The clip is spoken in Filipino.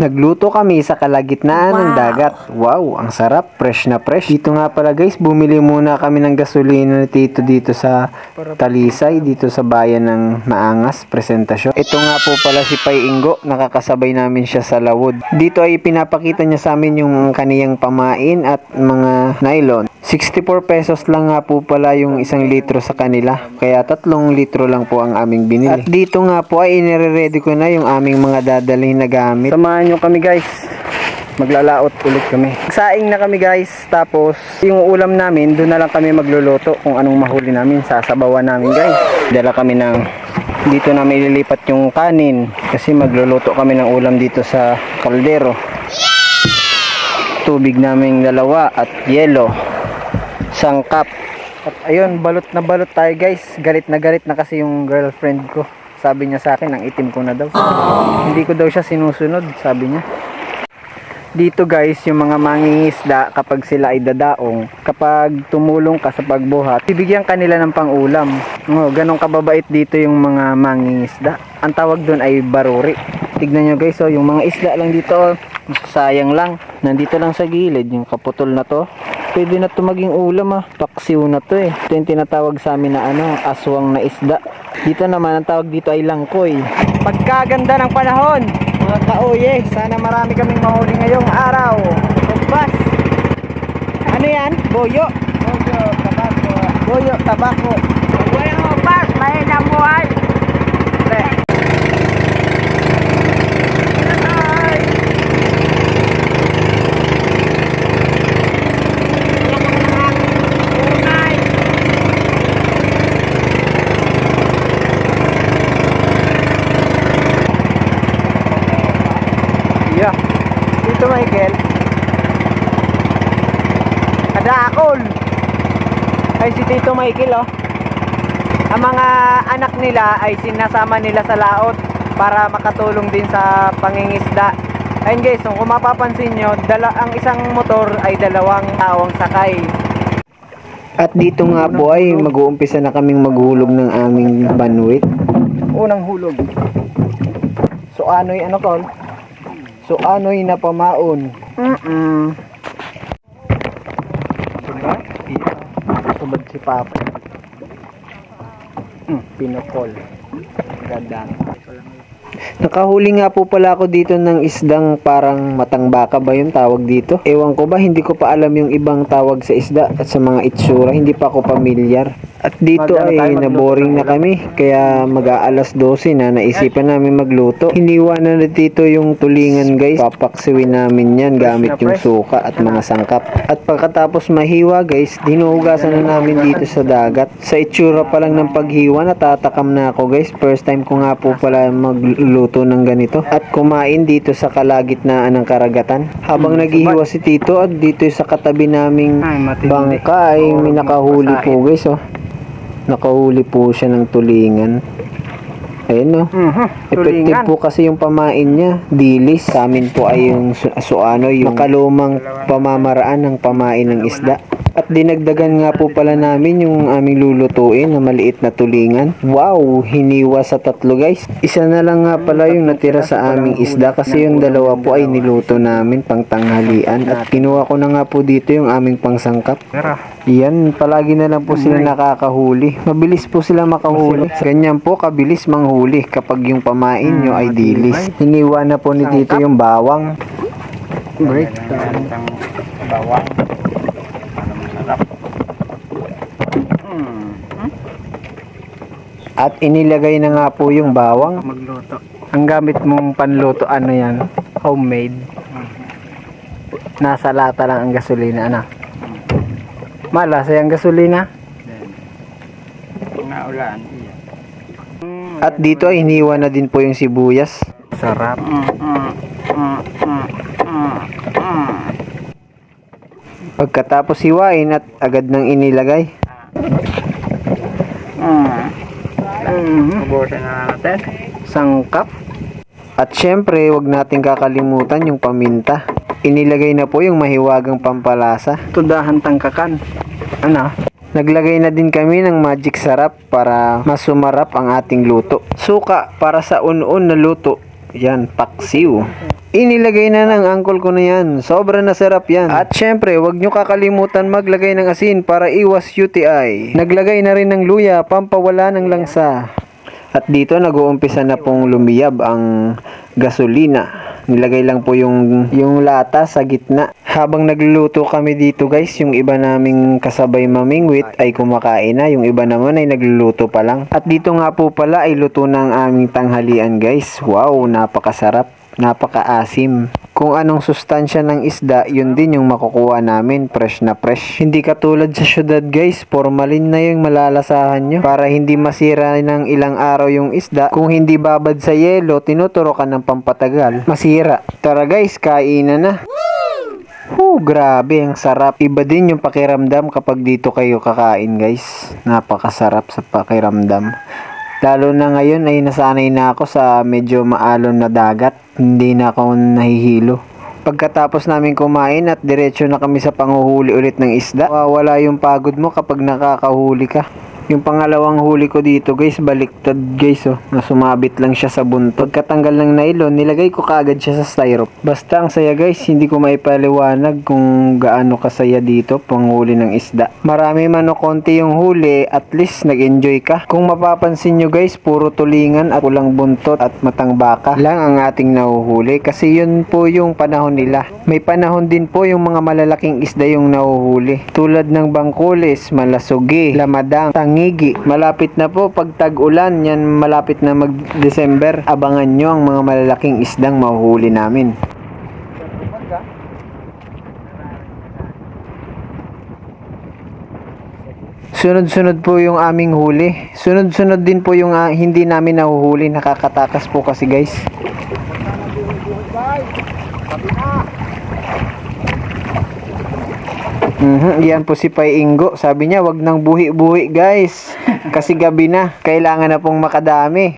Nagluto kami sa kalagitnaan ng dagat. Wow, ang sarap, fresh na fresh. Dito nga pala guys, bumili muna kami ng gasolina ni Tito dito sa Talisay, dito sa bayan ng Maangas, presentasyon. Ito nga po pala si Pai Ingo, nakakasabay namin siya sa Lawod. Dito ay pinapakita niya sa amin yung kaniyang pamain at mga nylon. 64 pesos lang nga po pala yung isang litro sa kanila. Kaya tatlong litro lang po ang aming binili. At dito nga po ay inire-ready ko na yung aming mga dadalhin na gamit. Samahan nyo kami guys. Maglalaot ulit kami. Saing na kami guys. Tapos yung ulam namin, doon na lang kami magluluto kung anong mahuli namin. Sasabawan namin guys. Dala kami ng dito namin ililipat yung kanin kasi magluluto kami ng ulam dito sa kaldero. Tubig naming dalawa at yelo sangkap. At ayun, balot na balot tayo guys. Galit na galit na kasi yung girlfriend ko. Sabi niya sa akin, ang itim ko na daw. Hindi ko daw siya sinusunod, sabi niya. Dito guys, yung mga mangingisda kapag sila ay dadaong, kapag tumulong ka sa pagbuhat, bibigyan kanila ng pangulam. Oh, ganong kababait dito yung mga mangingisda. Ang tawag doon ay baruri. Tignan nyo guys, oh, yung mga isda lang dito, oh, sayang lang. Nandito lang sa gilid, yung kaputol na to. Pwede na to maging ulam ah. Paksiw na to eh. Ito yung tinatawag sa amin na ano, aswang na isda. Dito naman, ang tawag dito ay langkoy. Pagkaganda ng panahon, mga kaoye, sana marami kaming mahuli ngayong araw. Pagbas. Ano yan? Boyo. Boyo, tabako. Boyo, tabako. Dito Michael. Kadakol. Ay si Tito Michael oh. Ang mga anak nila ay sinasama nila sa laot para makatulong din sa pangingisda. Ayun guys, kung mapapansin nyo, dala, ang isang motor ay dalawang tawang sakay. At dito nga po ay mag-uumpisa na kaming maghulog ng aming banwit. Unang hulog. So ano'y ano kol? So ano'y napamaon. Mm-mm. Diba? Iya. Tubad si Papa. Mm, pinokol. Gadang. Nakahuli nga po pala ako dito ng isdang parang matangbaka ba yung tawag dito? Ewan ko ba, hindi ko pa alam yung ibang tawag sa isda at sa mga itsura, hindi pa ako pamilyar. At dito ay naboring na kami, kaya mag-aalas 12 na naisipan namin magluto. Hiniwa na dito yung tulingan guys, papaksiwin namin yan gamit yung suka at mga sangkap. At pagkatapos mahiwa guys, dinuhugasan na namin dito sa dagat. Sa itsura pa lang ng paghiwa, natatakam na ako guys. First time ko nga po pala magluto ng ganito. At kumain dito sa kalagitnaan ng karagatan. Habang naghihiwa si Tito at dito sa katabi naming bangka ay may nakahuli po guys oh. Nakahuli po siya ng tulingan. Ayun no. Effective po kasi yung pamain niya. Dilis. Sa amin po ay yung su- suano, yung makalumang pamamaraan ng pamain ng isda. At dinagdagan nga po pala namin yung aming lulutuin na maliit na tulingan. Wow, hiniwa sa tatlo guys. Isa na lang nga pala yung natira sa aming isda kasi yung dalawa po ay niluto namin pang tanghalian. At kinuha ko na nga po dito yung aming pangsangkap. Yan, palagi na lang po sila nakakahuli. Mabilis po sila makahuli. Ganyan po kabilis manghuli kapag yung pamain nyo ay dilis. Hiniwa na po ni Tito yung bawang. Break bawang. Para masarap. At inilagay na nga po yung bawang. Magluto. Ang gamit mong panluto, ano yan? Homemade. Nasa lata lang ang gasolina, ano? Malasa yung gasolina. Iya. At dito ay iniwan na din po yung sibuyas. Sarap. Pagkatapos hiwain at agad nang inilagay. Mm. Ubusin na natin. Sangkap. At syempre, wag natin kakalimutan yung paminta. Inilagay na po yung mahiwagang pampalasa. Tudahan tangkakan. Ano? Naglagay na din kami ng magic sarap para mas sumarap ang ating luto. Suka para sa un-un na luto. Yan, paksiw. Inilagay na ng uncle ko na yan. Sobrang nasarap yan. At syempre, wag nyo kakalimutan maglagay ng asin para iwas UTI. Naglagay na rin ng luya, pampawala ng langsa. At dito nag-uumpisa na pong lumiyab ang gasolina. Nilagay lang po yung, yung lata sa gitna. Habang nagluluto kami dito guys, yung iba naming kasabay mamingwit ay kumakain na. Yung iba naman ay nagluluto pa lang. At dito nga po pala ay luto ng aming tanghalian guys. Wow, napakasarap. Napakaasim. Kung anong sustansya ng isda, yun din yung makukuha namin, fresh na fresh. Hindi katulad sa syudad guys, formalin na yung malalasahan nyo. Para hindi masira ng ilang araw yung isda, kung hindi babad sa yelo, tinuturo ka ng pampatagal. Masira. Tara guys, kainan na. Whew, grabe, ang sarap. Iba din yung pakiramdam kapag dito kayo kakain guys. Napakasarap sa pakiramdam. Lalo na ngayon ay nasanay na ako sa medyo maalon na dagat. Hindi na ako nahihilo. Pagkatapos namin kumain at diretso na kami sa panguhuli ulit ng isda, wala yung pagod mo kapag nakakahuli ka. Yung pangalawang huli ko dito guys, baliktad guys oh, na sumabit lang siya sa buntot. Pagkatanggal ng nylon, nilagay ko kaagad siya sa styrofoam. Basta ang saya guys, hindi ko maipaliwanag kung gaano kasaya dito panghuli ng isda. Marami man o konti yung huli, at least nag-enjoy ka. Kung mapapansin nyo guys, puro tulingan at ulang buntot at matang baka lang ang ating nahuhuli kasi yun po yung panahon nila. May panahon din po yung mga malalaking isda yung nahuhuli. Tulad ng bangkulis, malasugi, lamadang, tangigi. Malapit na po pag tag-ulan, yan malapit na mag-December. Abangan nyo ang mga malalaking isdang mahuhuli namin. Sunod-sunod po yung aming huli. Sunod-sunod din po yung ah, hindi namin nahuhuli. Nakakatakas po kasi guys. Mhm, yan po si Pai Ingo. Sabi niya, wag nang buhi-buhi guys. Kasi gabi na. Kailangan na pong makadami.